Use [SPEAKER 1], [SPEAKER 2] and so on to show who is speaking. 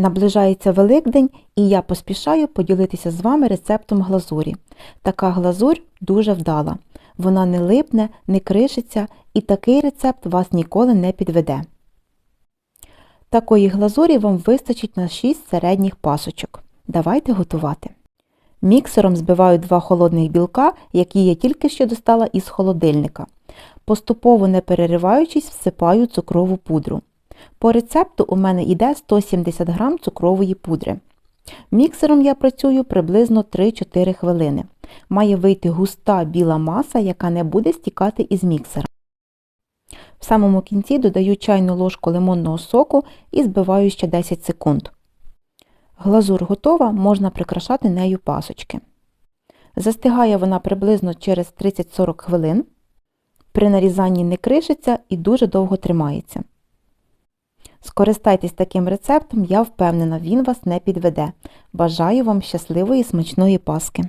[SPEAKER 1] Наближається Великдень і я поспішаю поділитися з вами рецептом глазурі. Така глазурь дуже вдала. Вона не липне, не кришиться і такий рецепт вас ніколи не підведе. Такої глазурі вам вистачить на 6 середніх пасочок. Давайте готувати. Міксером збиваю два холодних білка, які я тільки що достала із холодильника. Поступово не перериваючись, всипаю цукрову пудру. По рецепту у мене йде 170 г цукрової пудри. Міксером я працюю приблизно 3-4 хвилини. Має вийти густа біла маса, яка не буде стікати із міксера. В самому кінці додаю чайну ложку лимонного соку і збиваю ще 10 секунд. Глазур готова, можна прикрашати нею пасочки. Застигає вона приблизно через 30-40 хвилин. При нарізанні не кришиться і дуже довго тримається. Скористайтесь таким рецептом, я впевнена, він вас не підведе. Бажаю вам щасливої смачної паски!